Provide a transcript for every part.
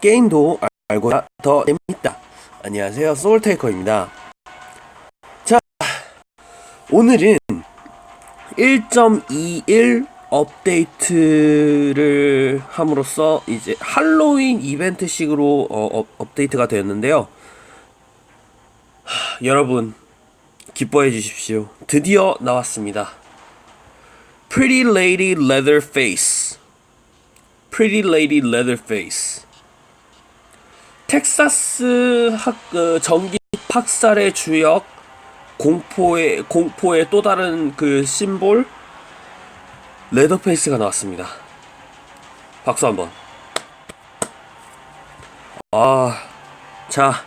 게임도 알고 더 재밌다. 안녕하세요, 소울테이커입니다. 자, 오늘은 1.21 업데이트를 함으로써 이제 할로윈 이벤트식으로 어, 업, 업데이트가 되었는데요. 하, 여러분 기뻐해 주십시오. 드디어 나왔습니다. Pretty Lady Leatherface. Pretty Lady Leatherface. 텍사스 학 그, 전기 학살의 주역 공포의 공포의 또 다른 그 심볼 레더페이스가 나왔습니다. 박수 한번. 아, 자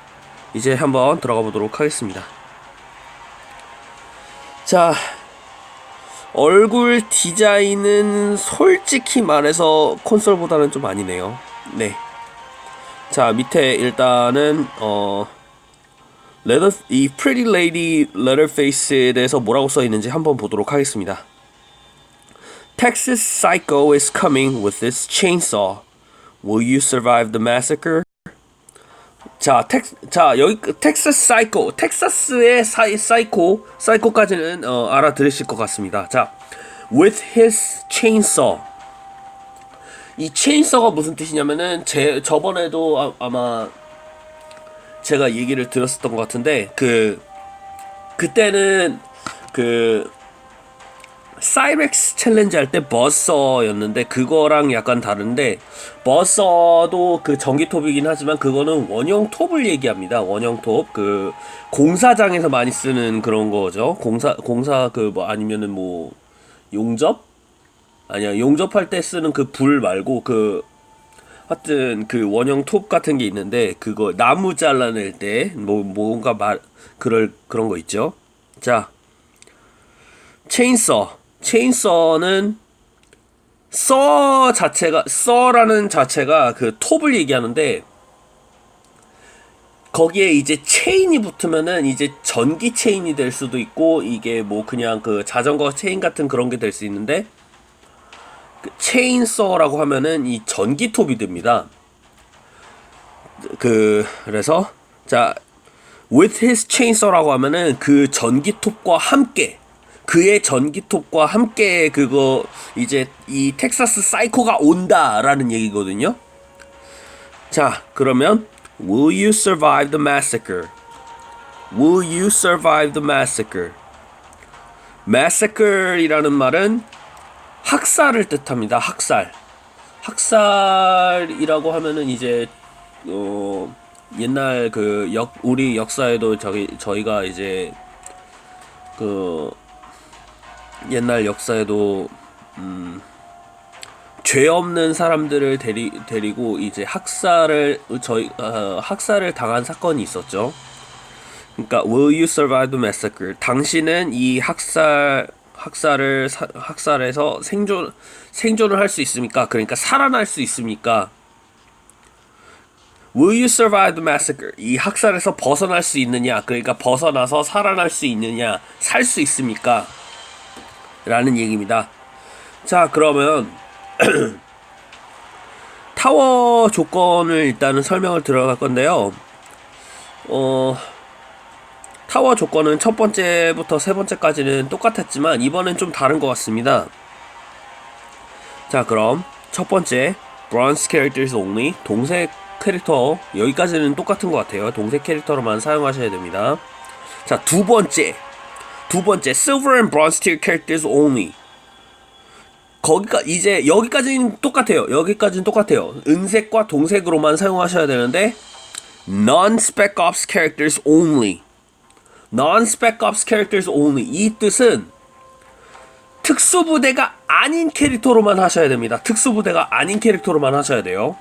이제 한번 들어가 보도록 하겠습니다. 자, 얼굴 디자인은 솔직히 말해서 콘솔보다는 좀 아니네요. 네. 자, 밑에 일단은 어 레더 이 Pretty Lady Leatherface에 대해서 뭐라고 써 있는지 한번 보도록 하겠습니다. Texas Psycho is coming with his chainsaw. Will you survive the massacre? 자, 텍, 자 여기 텍사스 사이코, 텍사스의 사이 사이코, 사이코까지는 어, 알아들으실 것 같습니다. 자, with his chainsaw. 이 chainsaw가 무슨 뜻이냐면은 제 저번에도 아, 아마 제가 얘기를 들었었던 것 같은데 그 그때는 그 사이렉스 챌린지 할 때 버서였는데 그거랑 약간 다른데 버서도 그 전기 톱이긴 하지만 그거는 원형 톱을 얘기합니다. 원형 톱 그 공사장에서 많이 쓰는 그런 거죠. 공사 공사 그 뭐 아니면은 뭐 용접 아니야 용접할 때 쓰는 그 불 말고 그 하여튼 그 원형 톱 같은 게 있는데 그거 나무 잘라낼 때 뭐 뭔가 말 그럴 그런 거 있죠. 자 체인서 체인서는 써 자체가 써라는 자체가 그 톱을 얘기하는데 거기에 이제 체인이 붙으면은 이제 전기 체인이 될 수도 있고 이게 뭐 그냥 그 자전거 체인 같은 그런 게 될 수 있는데 그 체인서라고 하면은 이 전기톱이 됩니다. 그 그래서 자 with his chainsaw라고 하면은 그 전기톱과 함께 그의 전기톱과 함께 그거 이제 이 텍사스 사이코가 온다라는 얘기거든요. 자, 그러면 will you survive the massacre? Will you survive the massacre? massacre이라는 말은 학살을 뜻합니다. 학살. 학살이라고 하면은 이제 어 옛날 그 역 우리 역사에도 저기 저희가 이제 그 옛날 역사에도 음, 죄 없는 사람들을 데리, 데리고 이제 학살을 저희 어, 학살을 당한 사건이 있었죠. 그러니까 Will you survive the massacre? 당신은 이 학살 학살을 사, 학살에서 생존 생존을 할 수 있습니까? 그러니까 살아날 수 있습니까? Will you survive the massacre? 이 학살에서 벗어날 수 있느냐? 그러니까 벗어나서 살아날 수 있느냐? 살 수 있습니까? 라는 얘기입니다. 자, 그러면 타워 조건을 일단은 설명을 들어갈 건데요. 어, 타워 조건은 첫 번째부터 세 번째까지는 똑같았지만 이번엔 좀 다른 것 같습니다. 자, 그럼 첫 번째 bronze characters only 동색 캐릭터 여기까지는 똑같은 것 같아요. 동색 캐릭터로만 사용하셔야 됩니다. 자, 두 번째 두 번째 silver and bronze tier characters only 거기까 이제 여기까지는 똑같아요. 여기까지는 똑같아요. 은색과 동색으로만 사용하셔야 되는데 non spec ops characters only non spec ops characters only 이 뜻은 특수부대가 아닌 캐릭터로만 하셔야 됩니다. 특수부대가 아닌 캐릭터로만 하셔야 돼요.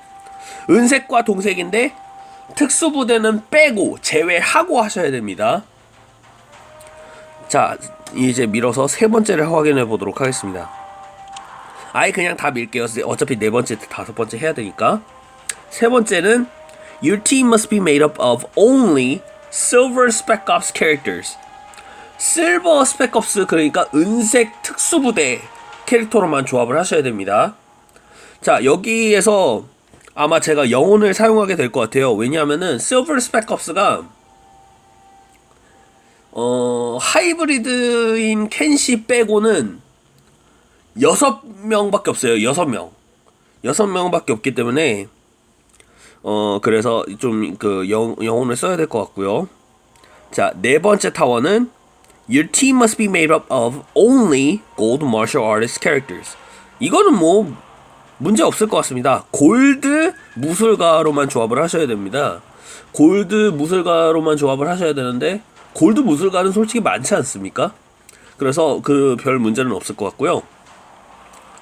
은색과 동색인데 특수부대는 빼고 제외하고 하셔야 됩니다. 자, 이제 밀어서 세 번째를 확인해 보도록 하겠습니다. 아예 그냥 다 밀게요. 어차피 네 번째, 다섯 번째 해야 되니까. 세 번째는 Your team must be made up of only silver spec ops characters. 실버 스펙 옵스 그러니까 은색 특수부대 캐릭터로만 조합을 하셔야 됩니다. 자, 여기에서 아마 제가 영혼을 사용하게 될 것 같아요. 왜냐하면은 실버 스펙업스가 어 하이브리드인 켄시 빼고는 여섯 명밖에 없어요. 여섯 명, 여섯 명밖에 없기 때문에 어 그래서 좀 그 영혼을 써야 될 것 같고요. 자 네 번째 타워는 Your team must be made up of only gold martial artist characters. 이거는 뭐 문제 없을 것 같습니다. 골드 무술가로만 조합을 하셔야 됩니다. 골드 무술가로만 조합을 하셔야 되는데 골드 무술가는 솔직히 많지 않습니까? 그래서 그 별 문제는 없을 것 같고요.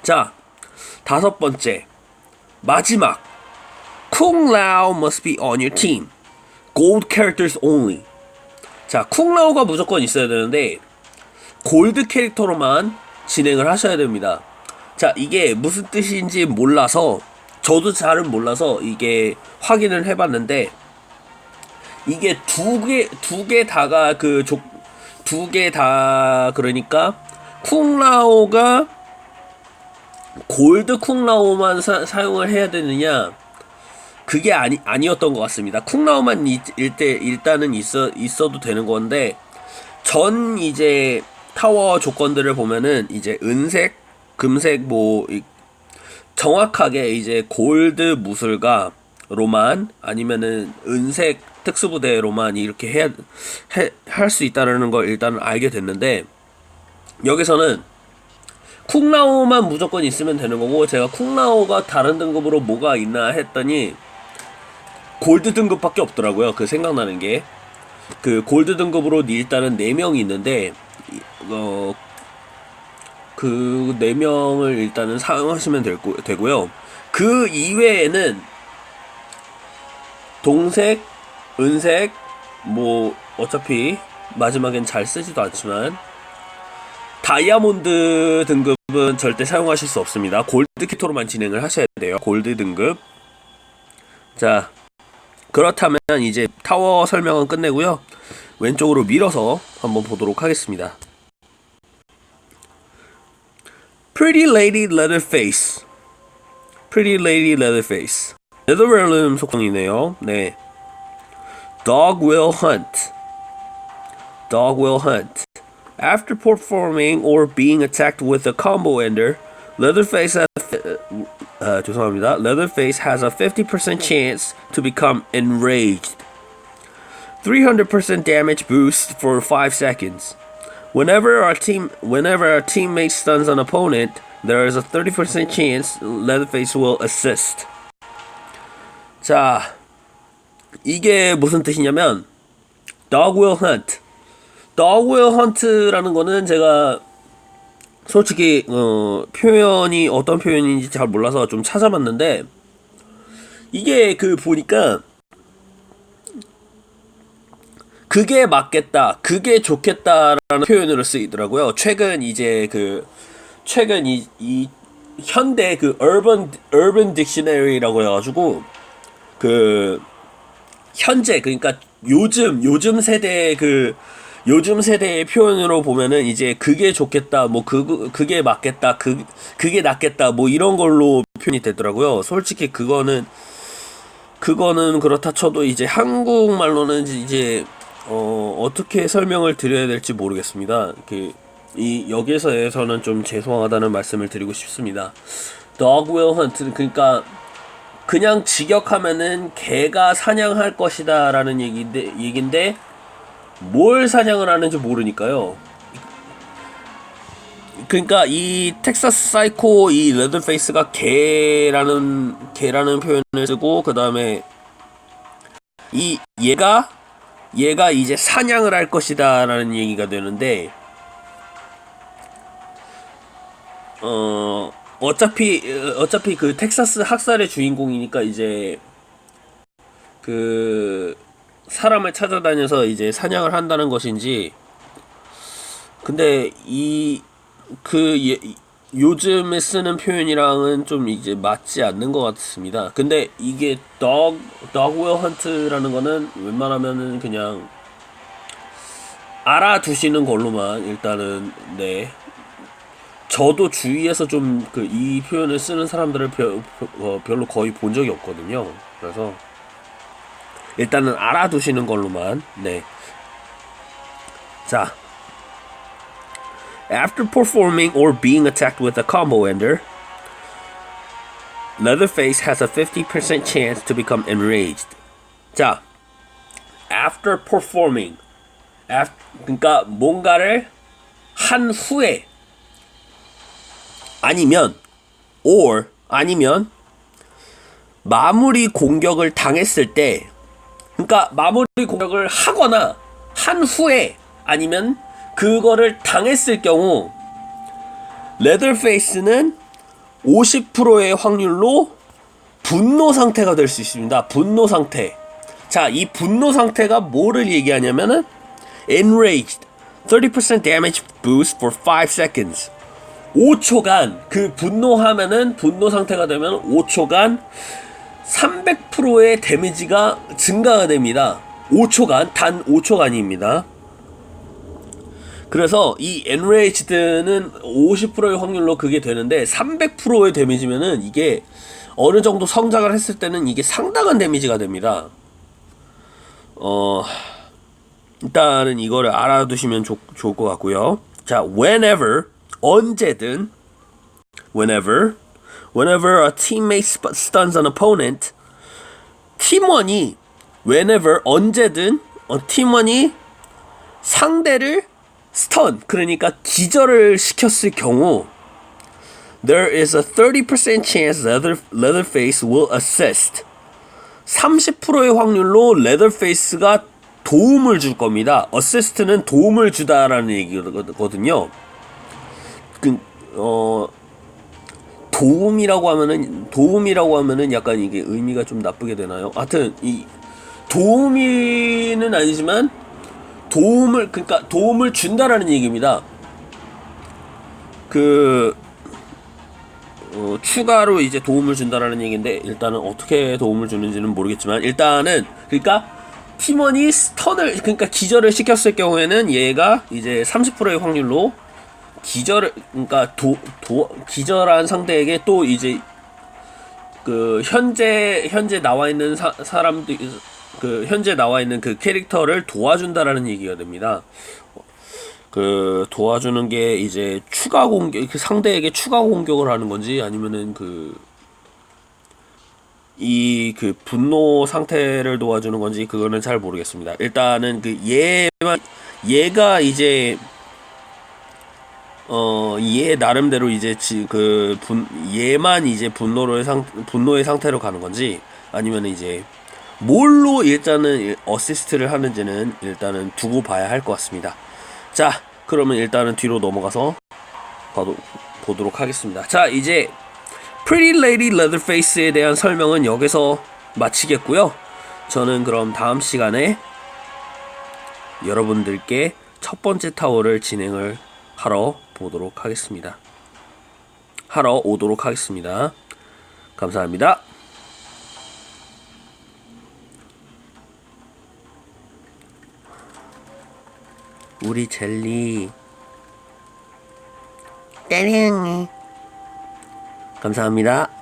자, 다섯 번째. 마지막. 쿵 라오 must be on your team. Gold characters only. 자, 쿵 라오가 무조건 있어야 되는데 골드 캐릭터로만 진행을 하셔야 됩니다. 자, 이게 무슨 뜻인지 몰라서 저도 잘은 몰라서 이게 확인을 해봤는데 이게 두 개 두 개 다가 그 두 개 다 그러니까 쿵라오가 골드 쿵라오만 사, 사용을 해야 되느냐 그게 아니 아니었던 것 같습니다. 쿵라오만 일때 일단은 있어 있어도 되는 건데 전 이제 타워 조건들을 보면은 이제 은색 금색 뭐 정확하게 이제 골드 무술가 로만 아니면은 은색 특수부대 로만 이렇게 해야 할 수 있다는 걸 일단 알게 됐는데 여기서는 쿵라오만 무조건 있으면 되는 거고 제가 쿵라오가 다른 등급으로 뭐가 있나 했더니 골드 등급밖에 없더라고요. 그 생각나는 게 그 골드 등급으로 일단은 4명이 있는데 어 그 4명을 일단은 사용하시면 될, 되고요. 그 이외에는 동색, 은색, 뭐 어차피 마지막엔 잘 쓰지도 않지만 다이아몬드 등급은 절대 사용하실 수 없습니다. 골드 키토로만 진행을 하셔야 돼요. 골드 등급. 자, 그렇다면 이제 타워 설명은 끝내고요. 왼쪽으로 밀어서 한번 보도록 하겠습니다. Pretty Lady Leatherface. Pretty Lady Leatherface. 네더렐름 속성이네요. 네. Dog will hunt. Dog will hunt. After performing or being attacked with a combo ender, Leatherface has uh, 죄송합니다. Leatherface has a 50% chance to become enraged. 300% damage boost for 5 seconds. Whenever our team whenever our teammate stuns an opponent, there is a 30% chance Leatherface will assist. 자, 이게 무슨 뜻이냐면 dog will hunt. dog will hunt라는 거는 제가 솔직히 어, 표현이 어떤 표현인지 잘 몰라서 좀 찾아봤는데 이게 그 보니까 그게 맞겠다, 그게 좋겠다라는 표현으로 쓰이더라고요. 최근 이제 그 최근 이, 이 현대 그 urban urban dictionary라고 해가지고 그 현재 그러니까 요즘 요즘 세대 그 요즘 세대의 표현으로 보면은 이제 그게 좋겠다, 뭐 그, 그게 맞겠다, 그, 그게 낫겠다, 뭐 이런 걸로 표현이 되더라고요. 솔직히 그거는, 그거는 그렇다 쳐도 이제 한국말로는 이제, 어, 어떻게 설명을 드려야 될지 모르겠습니다. 그, 이, 여기서에서는 좀 죄송하다는 말씀을 드리고 싶습니다. Dog will hunt, 그러니까, 그냥 직역하면은 개가 사냥할 것이다 라는 얘기인데, 얘기인데, 뭘 사냥을 하는지 모르니까요. 그러니까 이 텍사스 사이코 이 레드페이스가 개라는 개라는 표현을 쓰고 그 다음에 이 얘가 얘가 이제 사냥을 할 것이다라는 얘기가 되는데 어 어차피 어차피 그 텍사스 학살의 주인공이니까 이제 그 사람을 찾아다녀서 이제 사냥을 한다는 것인지 근데 이 그 요즘에 쓰는 표현이랑은 좀 이제 맞지 않는 것 같습니다. 근데 이게 dog dog will hunt라는 거는 웬만하면은 그냥 알아두시는 걸로만 일단은 네 저도 주위에서 좀 그 이 표현을 쓰는 사람들을 별, 어, 별로 거의 본 적이 없거든요. 그래서 일단은 알아두시는 걸로만 네. 자, after performing or being attacked with a combo ender, Leatherface has a 50% chance to become enraged. 자, after performing, af, 그러니까 뭔가를 한 후에 아니면 or 아니면 마무리 공격을 당했을 때 그러니까 마무리 공격을 하거나 한 후에 아니면 그거를 당했을 경우 레더페이스는 50%의 확률로 분노 상태가 될 수 있습니다. 분노 상태. 자, 이 분노 상태가 뭐를 얘기하냐면은 enraged 30% damage boost for 5 seconds. 5초간 그 분노하면은 분노 상태가 되면 5초간 300%의 데미지가 증가가 됩니다. 5초간 단 5초간입니다. 그래서 이 enraged는 50%의 확률로 그게 되는데 300%의 데미지면은 이게 어느 정도 성장을 했을 때는 이게 상당한 데미지가 됩니다. 어 일단은 이거를 알아두시면 좋, 좋을 것 같고요. 자, whenever 언제든 whenever whenever a teammate stuns an opponent 팀원이 whenever 언제든 어, 팀원이 상대를 스턴 그러니까 기절을 시켰을 경우 there is a 30% chance Leather, Leatherface will assist 30%의 확률로 레더페이스가 도움을 줄 겁니다. 어시스트는 도움을 주다라는 얘기거든요. 그, 어, 도움이라고 하면은, 도움이라고 하면은 약간 이게 의미가 좀 나쁘게 되나요? 하여튼, 이, 도움이는 아니지만, 도움을, 그니까 도움을 준다라는 얘기입니다. 그, 어, 추가로 이제 도움을 준다라는 얘기인데 일단은 어떻게 도움을 주는지는 모르겠지만 일단은 그러니까 팀원이 스턴을 그러니까 기절을 시켰을 경우에는 얘가 이제 30%의 확률로 기절을 그러니까 도, 도 기절한 상대에게 또 이제 그 현재 현재 나와 있는 사, 사람들 그 현재 나와 있는 그 캐릭터를 도와준다라는 얘기가 됩니다. 그 도와주는 게 이제 추가 공격 그 상대에게 추가 공격을 하는 건지 아니면은 그 이 그 분노 상태를 도와주는 건지 그거는 잘 모르겠습니다. 일단은 그 얘만 얘가 이제 어 얘 나름대로 이제 지, 그 분, 얘만 이제 분노의 상 분노의 상태로 가는 건지 아니면 이제 뭘로 일단은 어시스트를 하는지는 일단은 두고 봐야 할 것 같습니다. 자, 그러면 일단은 뒤로 넘어가서 봐도, 보도록 하겠습니다. 자, 이제 Pretty Lady Leatherface에 대한 설명은 여기서 마치겠고요. 저는 그럼 다음 시간에 여러분들께 첫 번째 타워를 진행을 하러 보도록 하겠습니다. 하러 오도록 하겠습니다. 감사합니다. 우리 젤리 사랑해. 감사합니다.